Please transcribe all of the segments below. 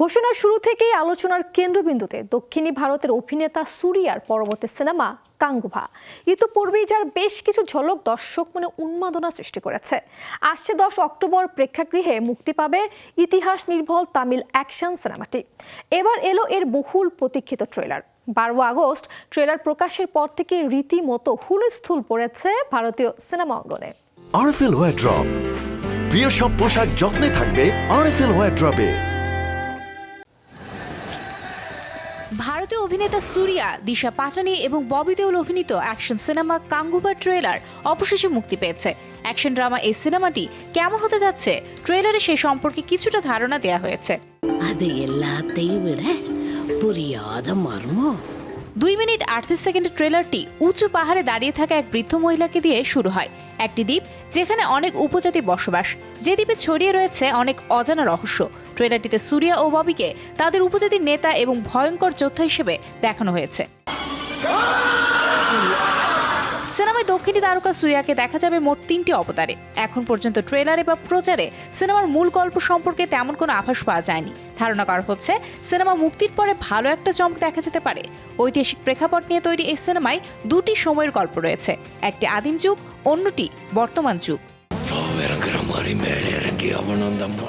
ঘোষণার শুরু থেকেই আলোচনার কেন্দ্রবিন্দুতে দক্ষিণী ভারতের অভিনেতা সুরিয়ার পরবর্তী সিনেমা কাঙ্গুভা। ইতিপূর্বেই যার বেশ কিছু ঝলক দর্শক মনে উন্মাদনা সৃষ্টি করেছে। আসছে দশ অক্টোবর প্রেক্ষাগৃহে মুক্তি পাবে ইতিহাস নির্ভর তামিল অ্যাকশন সিনেমাটি। এবার এলো এর বহুল প্রতীক্ষিত ট্রেলার। বারো আগস্ট ট্রেলার প্রকাশের পর থেকে রীতিমতো হুলস্থুল পড়েছে ভারতীয় সিনেমা অঙ্গনে। আরএফএল ওয়ার ড্রপ প্রিয় সব পোশাক যত্নে থাকবে আরএফএল ওয়ার ড্রপে ভারতীয় অভিনেতা সুরিয়া দিশা পাটানি এবং ববি দেওল অভিনীত অ্যাকশন সিনেমা কাঙ্গুবা ট্রেলার অবশেষে মুক্তি পেয়েছে অ্যাকশন ড্রামা এই সিনেমাটি কেমন হতে যাচ্ছে ট্রেলারে সে সম্পর্কে কিছুটা ধারণা দেওয়া হয়েছে அது எல்லாத்தையும் விட புரியாத மர்மம் দুই মিনিট আটত্রিশ সেকেন্ডের ট্রেলারটি উঁচু পাহাড়ে দাঁড়িয়ে থাকা এক বৃদ্ধ মহিলাকে দিয়ে শুরু হয়। একটি দ্বীপ যেখানে অনেক উপজাতি বসবাস। যে দ্বীপে ছড়িয়ে রয়েছে অনেক অজানা রহস্য। ট্রেলারটিতে সুরিয়া ও ববিকে তাদের উপজাতির নেতা এবং ভয়ঙ্কর যোদ্ধা হিসেবে দেখানো হয়েছে। সিনেমায় দক্ষিণী তারকা সুরিয়াকে দেখা যাবে মোট তিনটি অবতারে। এখন পর্যন্ত ট্রেলারে বা প্রচারে সিনেমার মূল গল্প সম্পর্কে তেমন কোনো আভাস পাওয়া যায়নি। ধারণা করা হচ্ছে সিনেমা মুক্তির পরে ভালো একটা চমক দেখা যেতে পারে। ঐতিহাসিক প্রেক্ষাপট নিয়ে তৈরি এই সিনেমায় দুটি সময়ের গল্প রয়েছে। একটি আদিম যুগ অন্যটি বর্তমান যুগ।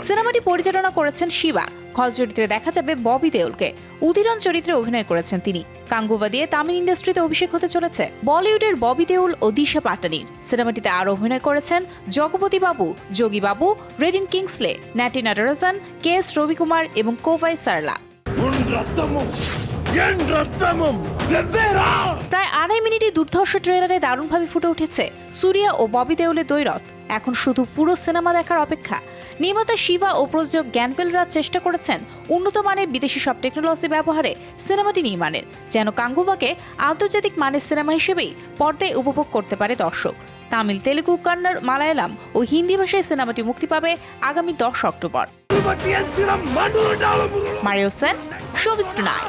সিনেমাটি পরিচালনা করেছেন শিবা। খল চরিত্রে দেখা যাবে ববি দেওলকে। উদিরন চরিত্রে অভিনয় করেছেন তিনি। কাঙ্গুবা দিয়ে তামিল ইন্ডাস্ট্রিতে অভিষেক হতে চলেছে। বলিউডের ববি দেউল ও দিশা পাটানির সিনেমাটিতে আরও অভিনয় করেছেন Jagapathi Babu Yogi Babu Redin Kingsley Natty Natarajan K S Ravikumar এবং কোভাই সারলা। প্রায় আড়াই মিনিটে দুর্ধর্ষ ট্রেলারে দারুণভাবে ফুটে উঠেছে। সুরিয়া ও ববি দেউলের দৈরথ এখন শুধু পুরো সিনেমা দেখার অপেক্ষা। নির্মাতা শিবা ও প্রযোজক জ্ঞানফেলরা চেষ্টা করেছেন উন্নত মানের বিদেশি সব টেকনোলজি ব্যবহারে সিনেমাটি নির্মাণের যেন কাঙ্গুভাকে আন্তর্জাতিক মানের সিনেমা হিসেবেই পর্দায় উপভোগ করতে পারে দর্শক। তামিল তেলেগু কন্নড় মালায়ালাম ও হিন্দি ভাষায় সিনেমাটি মুক্তি পাবে আগামী দশ October. Mario Sen showbiz tonight